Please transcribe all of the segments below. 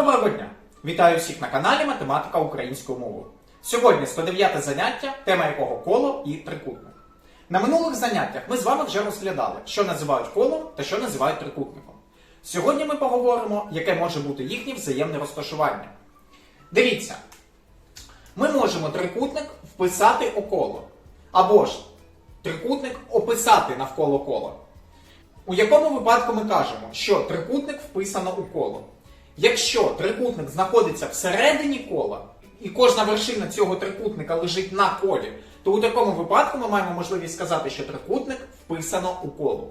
Доброго дня! Вітаю всіх на каналі Математика українською мовою. Сьогодні 109 заняття, тема якого коло і трикутник. На минулих заняттях ми з вами вже розглядали, що називають колом та що називають трикутником. Сьогодні ми поговоримо, яке може бути їхнє взаємне розташування. Дивіться, ми можемо трикутник вписати у коло, або ж трикутник описати навколо кола. У якому випадку ми кажемо, що трикутник вписано у коло? Якщо трикутник знаходиться всередині кола, і кожна вершина цього трикутника лежить на колі, то у такому випадку ми маємо можливість сказати, що трикутник вписано у коло.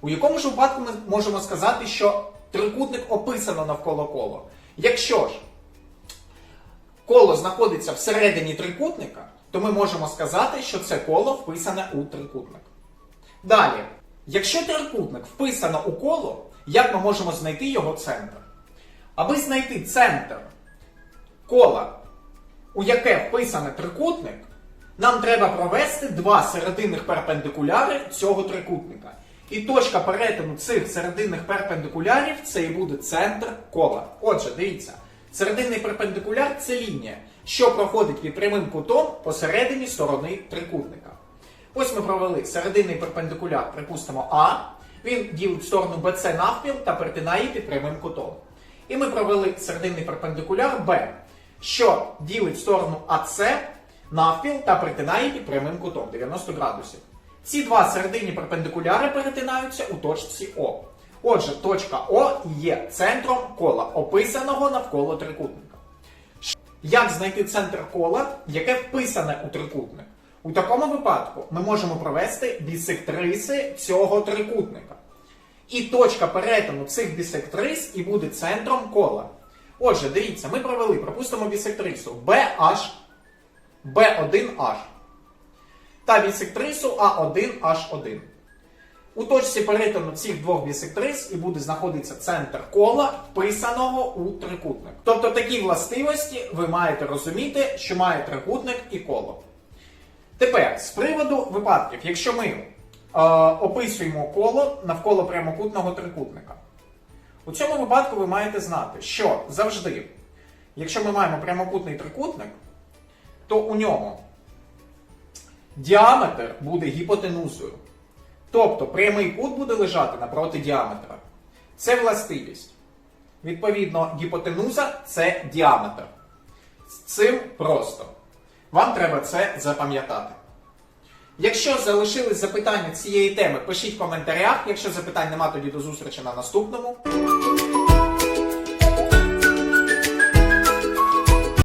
У якому ж випадку ми можемо сказати, що трикутник описано навколо кола? Якщо ж коло знаходиться всередині трикутника, то ми можемо сказати, що це коло вписане у трикутник. Далі, якщо трикутник вписано у коло, як ми можемо знайти його центр? Аби знайти центр кола, у яке вписане трикутник, нам треба провести два серединних перпендикуляри цього трикутника. І точка перетину цих серединних перпендикулярів це і буде центр кола. Отже, дивіться, серединний перпендикуляр це лінія, що проходить під прямим кутом посередині сторони трикутника. Ось ми провели серединний перпендикуляр, припустимо, А. Він ділить сторону BC навпіл та перетинає під прямим кутом. І ми провели серединний перпендикуляр Б, що ділить сторону АС навпіл та перетинає її прямим кутом 90 градусів. Ці два серединні перпендикуляри перетинаються у точці О. Отже, точка О є центром кола, описаного навколо трикутника. Як знайти центр кола, яке вписане у трикутник? У такому випадку ми можемо провести бісектриси цього трикутника. І точка перетину цих бісектрис і буде центром кола. Отже, дивіться, ми провели, пропустимо бісектрису BH, B1H та бісектрису А1H1. У точці перетину цих двох бісектрис і буде знаходитися центр кола, вписаного у трикутник. Тобто такі властивості ви маєте розуміти, що має трикутник і коло. Тепер, з приводу випадків, якщо ми описуємо коло навколо прямокутного трикутника. У цьому випадку ви маєте знати, що завжди, якщо ми маємо прямокутний трикутник, то у ньому діаметр буде гіпотенузою. Тобто прямий кут буде лежати напроти діаметра. Це властивість. Відповідно, гіпотенуза це діаметр. З цим просто. Вам треба це запам'ятати. Якщо залишились запитання цієї теми, пишіть в коментарях. Якщо запитань нема, тоді до зустрічі на наступному.